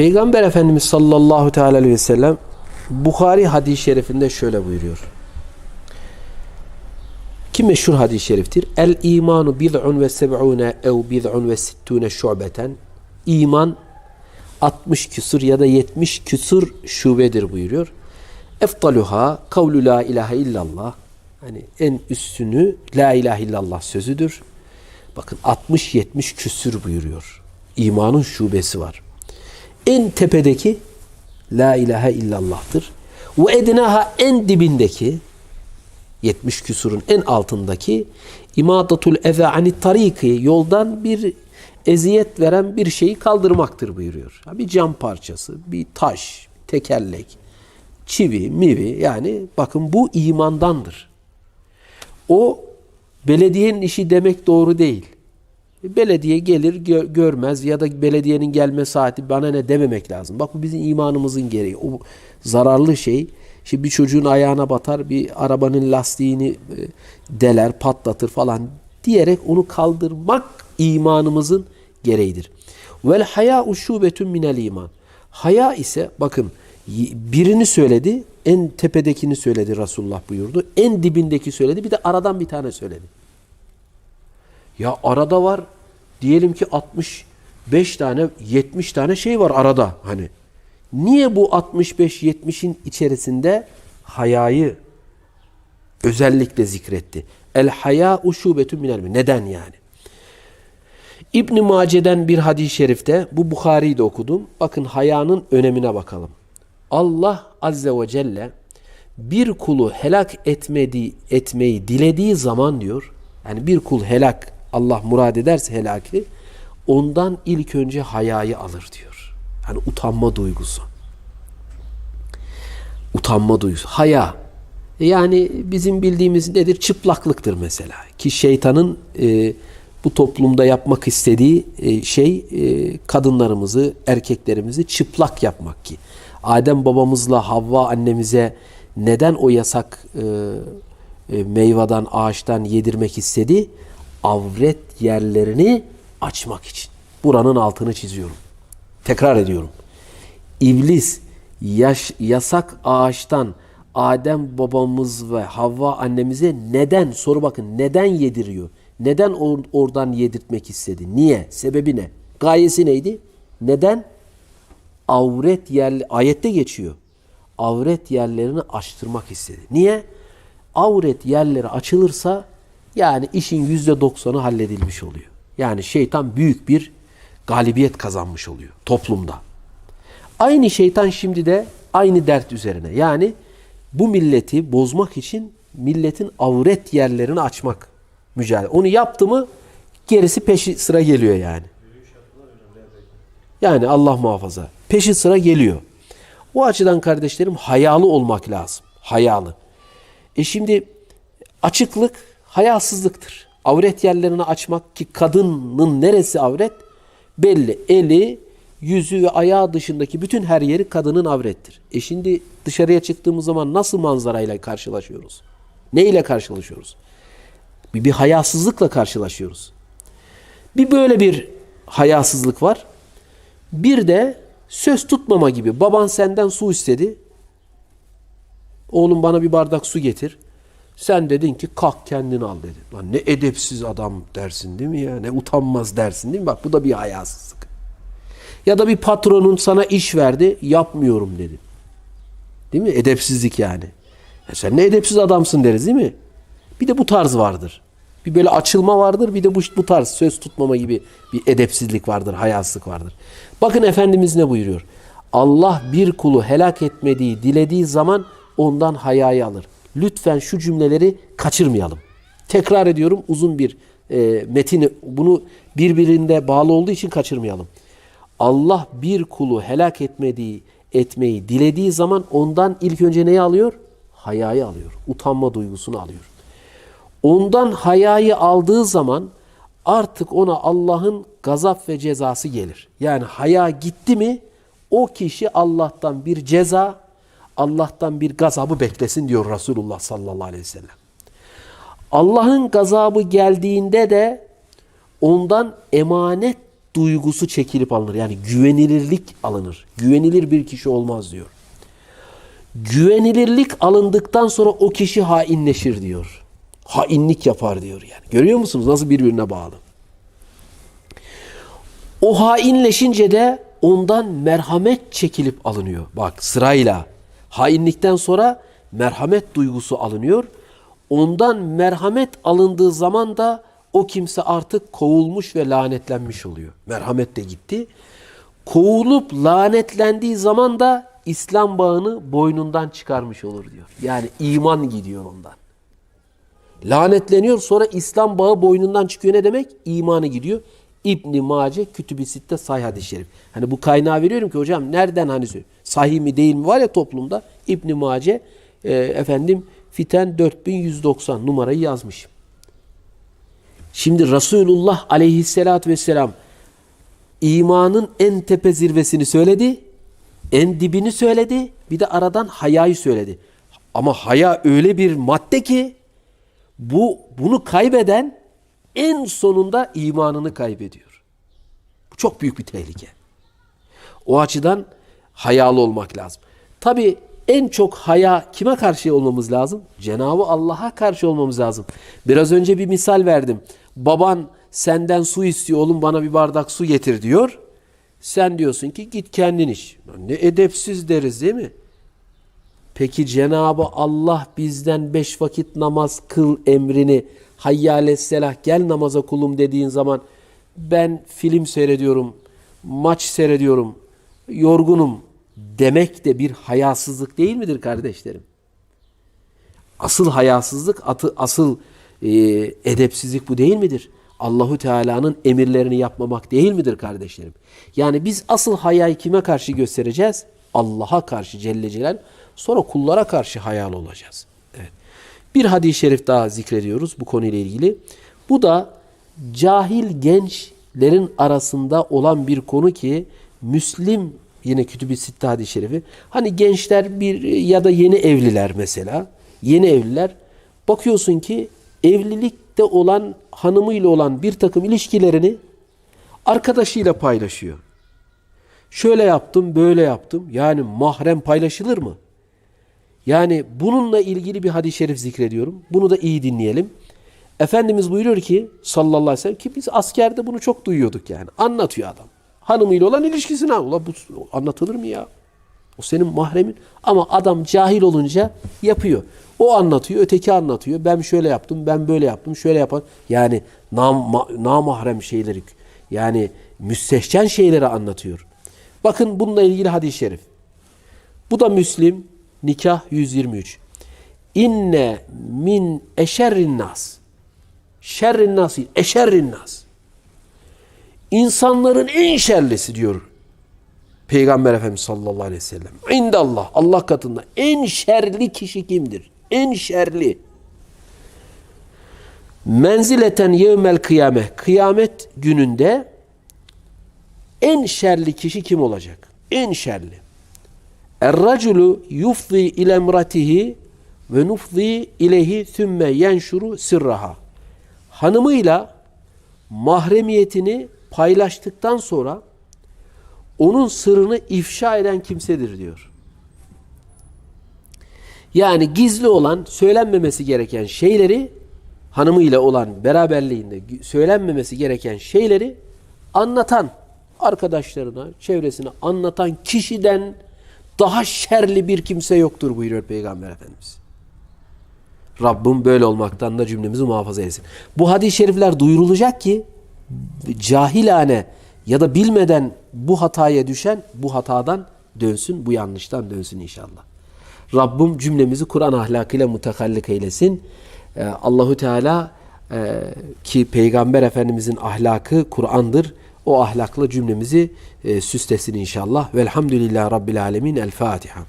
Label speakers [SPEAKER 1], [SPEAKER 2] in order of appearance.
[SPEAKER 1] Peygamber Efendimiz sallallahu teala aleyhi ve sellem Bukhari hadis-i şerifinde şöyle buyuruyor. Ki meşhur hadis-i şeriftir. El imanu bid'un ve seb'une ev bid'un ve sittune şubeten. İman 60 küsur ya da 70 küsur şubedir buyuruyor. Eftaluha kavlu la ilahe illallah. Hani en üstünü la ilahe illallah sözüdür. Bakın 60-70 küsür buyuruyor. İmanın şubesi var. En tepedeki la ilahe illallah'tır. Ve ednaha en dibindeki 70 küsurun en altındaki imadatul eza anit tariki yoldan bir eziyet veren bir şeyi kaldırmaktır buyuruyor. Bir cam parçası, bir taş, tekerlek, çivi, mivi yani bakın bu imandandır. O belediyenin işi demek doğru değil. Belediye gelir gö- görmez ya da belediyenin gelme saati bana ne dememek lazım. Bak bu bizim imanımızın gereği. O zararlı şey. Şimdi bir çocuğun ayağına batar, bir arabanın lastiğini e, deler, patlatır falan diyerek onu kaldırmak imanımızın gereğidir. Vel haya şubetun minel iman. Haya ise bakın birini söyledi, en tepedekini söyledi Resulullah buyurdu. En dibindeki söyledi, bir de aradan bir tane söyledi. Ya arada var diyelim ki 65 tane 70 tane şey var arada hani. Niye bu 65-70'in içerisinde hayayı özellikle zikretti? El haya uşubetü minel mi? Neden yani? İbn Mace'den bir hadis-i şerifte bu Bukhari'yi de okudum. Bakın hayanın önemine bakalım. Allah azze ve celle bir kulu helak etmedi, etmeyi dilediği zaman diyor. Yani bir kul helak Allah murad ederse helaki ondan ilk önce hayayı alır diyor. Yani utanma duygusu. Utanma duygusu. Haya. Yani bizim bildiğimiz nedir? Çıplaklıktır mesela. Ki şeytanın e, bu toplumda yapmak istediği e, şey e, kadınlarımızı, erkeklerimizi çıplak yapmak ki. Adem babamızla Havva annemize neden o yasak e, e, meyveden, ağaçtan yedirmek istedi? Avret yerlerini açmak için. Buranın altını çiziyorum. Tekrar ediyorum. İblis yaş, yasak ağaçtan Adem babamız ve Havva annemize neden soru bakın neden yediriyor? Neden or- oradan yedirtmek istedi? Niye? Sebebi ne? Gayesi neydi? Neden? Avret yer ayette geçiyor. Avret yerlerini açtırmak istedi. Niye? Avret yerleri açılırsa yani işin yüzde doksanı halledilmiş oluyor. Yani şeytan büyük bir galibiyet kazanmış oluyor toplumda. Aynı şeytan şimdi de aynı dert üzerine. Yani bu milleti bozmak için milletin avret yerlerini açmak mücadele. Onu yaptı mı gerisi peşi sıra geliyor yani. Yani Allah muhafaza. Peşi sıra geliyor. O açıdan kardeşlerim hayalı olmak lazım. Hayalı. E şimdi açıklık hayasızlıktır. Avret yerlerini açmak ki kadının neresi avret? Belli. Eli, yüzü ve ayağı dışındaki bütün her yeri kadının avrettir. E şimdi dışarıya çıktığımız zaman nasıl manzarayla karşılaşıyoruz? Ne ile karşılaşıyoruz? Bir, bir hayasızlıkla karşılaşıyoruz. Bir böyle bir hayasızlık var. Bir de söz tutmama gibi. Baban senden su istedi. Oğlum bana bir bardak su getir. Sen dedin ki kalk kendini al dedin. Lan ne edepsiz adam dersin değil mi ya? Ne utanmaz dersin değil mi? Bak bu da bir hayasızlık. Ya da bir patronun sana iş verdi, yapmıyorum dedin. Değil mi? Edepsizlik yani. Ya sen ne edepsiz adamsın deriz değil mi? Bir de bu tarz vardır. Bir böyle açılma vardır, bir de bu, bu tarz söz tutmama gibi bir edepsizlik vardır, hayasızlık vardır. Bakın Efendimiz ne buyuruyor? Allah bir kulu helak etmediği, dilediği zaman ondan hayayı alır. Lütfen şu cümleleri kaçırmayalım. Tekrar ediyorum uzun bir e, metini, bunu birbirinde bağlı olduğu için kaçırmayalım. Allah bir kulu helak etmediği, etmeyi dilediği zaman ondan ilk önce neyi alıyor? Hayayı alıyor. Utanma duygusunu alıyor. Ondan hayayı aldığı zaman artık ona Allah'ın gazap ve cezası gelir. Yani haya gitti mi o kişi Allah'tan bir ceza, Allah'tan bir gazabı beklesin diyor Resulullah sallallahu aleyhi ve sellem. Allah'ın gazabı geldiğinde de ondan emanet duygusu çekilip alınır. Yani güvenilirlik alınır. Güvenilir bir kişi olmaz diyor. Güvenilirlik alındıktan sonra o kişi hainleşir diyor. Hainlik yapar diyor yani. Görüyor musunuz nasıl birbirine bağlı? O hainleşince de ondan merhamet çekilip alınıyor. Bak sırayla hainlikten sonra merhamet duygusu alınıyor. Ondan merhamet alındığı zaman da o kimse artık kovulmuş ve lanetlenmiş oluyor. Merhamet de gitti. Kovulup lanetlendiği zaman da İslam bağını boynundan çıkarmış olur diyor. Yani iman gidiyor ondan. Lanetleniyor sonra İslam bağı boynundan çıkıyor ne demek? İmanı gidiyor. İbn Mace Kütüb-i Sitte Sahih hadis-i şerif. Hani bu kaynağı veriyorum ki hocam nereden hani söylüyor? Sahih mi değil mi var ya toplumda İbn Mace e, efendim Fiten 4190 numarayı yazmış. Şimdi Resulullah aleyhissalatü vesselam imanın en tepe zirvesini söyledi. En dibini söyledi. Bir de aradan hayayı söyledi. Ama haya öyle bir madde ki bu bunu kaybeden en sonunda imanını kaybediyor. Bu çok büyük bir tehlike. O açıdan hayalı olmak lazım. Tabi en çok haya kime karşı olmamız lazım? Cenabı Allah'a karşı olmamız lazım. Biraz önce bir misal verdim. Baban senden su istiyor oğlum bana bir bardak su getir diyor. Sen diyorsun ki git kendin iç. Ne edepsiz deriz değil mi? Peki Cenabı Allah bizden beş vakit namaz kıl emrini hayyâles selah gel namaza kulum dediğin zaman ben film seyrediyorum, maç seyrediyorum, yorgunum demek de bir hayasızlık değil midir kardeşlerim? Asıl hayasızlık, atı, asıl e, edepsizlik bu değil midir? Allahu Teala'nın emirlerini yapmamak değil midir kardeşlerim? Yani biz asıl hayayı kime karşı göstereceğiz? Allah'a karşı Celle Celal. Sonra kullara karşı hayal olacağız. Evet. Bir hadis-i şerif daha zikrediyoruz bu konuyla ilgili. Bu da cahil gençlerin arasında olan bir konu ki Müslim yine Kütüb-i Sitte hadis-i şerifi. Hani gençler bir ya da yeni evliler mesela. Yeni evliler bakıyorsun ki evlilikte olan hanımıyla olan bir takım ilişkilerini arkadaşıyla paylaşıyor. Şöyle yaptım, böyle yaptım. Yani mahrem paylaşılır mı? Yani bununla ilgili bir hadis-i şerif zikrediyorum. Bunu da iyi dinleyelim. Efendimiz buyuruyor ki sallallahu aleyhi ve sellem ki biz askerde bunu çok duyuyorduk yani. Anlatıyor adam. Hanımıyla olan ilişkisini ula bu anlatılır mı ya? O senin mahremin. Ama adam cahil olunca yapıyor. O anlatıyor, öteki anlatıyor. Ben şöyle yaptım, ben böyle yaptım, şöyle yapar. Yani nam, namahrem şeyleri, yani müstehcen şeyleri anlatıyor. Bakın bununla ilgili hadis-i şerif. Bu da Müslim, nikah 123. İnne min eşerrin nas. Şerrin nas, eşerrin nas. İnsanların en şerlisi diyor Peygamber Efendimiz sallallahu aleyhi ve sellem. İndallah, Allah katında en şerli kişi kimdir? En şerli. Menzileten yevmel kıyame. Kıyamet gününde en şerli kişi kim olacak? En şerli. Er-raculu yufzi ile emratihi ve nufzi ileyhi thümme yenşuru sirraha. Hanımıyla mahremiyetini paylaştıktan sonra onun sırrını ifşa eden kimsedir diyor. Yani gizli olan, söylenmemesi gereken şeyleri hanımıyla olan beraberliğinde söylenmemesi gereken şeyleri anlatan arkadaşlarına, çevresine anlatan kişiden daha şerli bir kimse yoktur buyuruyor Peygamber Efendimiz. Rabbim böyle olmaktan da cümlemizi muhafaza etsin. Bu hadis-i şerifler duyurulacak ki cahilane ya da bilmeden bu hataya düşen bu hatadan dönsün, bu yanlıştan dönsün inşallah. Rabbim cümlemizi Kur'an ahlakıyla mutakallik eylesin. Ee, Allahu Teala e, ki Peygamber Efendimizin ahlakı Kur'an'dır. O ahlakla cümlemizi e, süslesin inşallah. Velhamdülillah Rabbil Alemin. El Fatiha.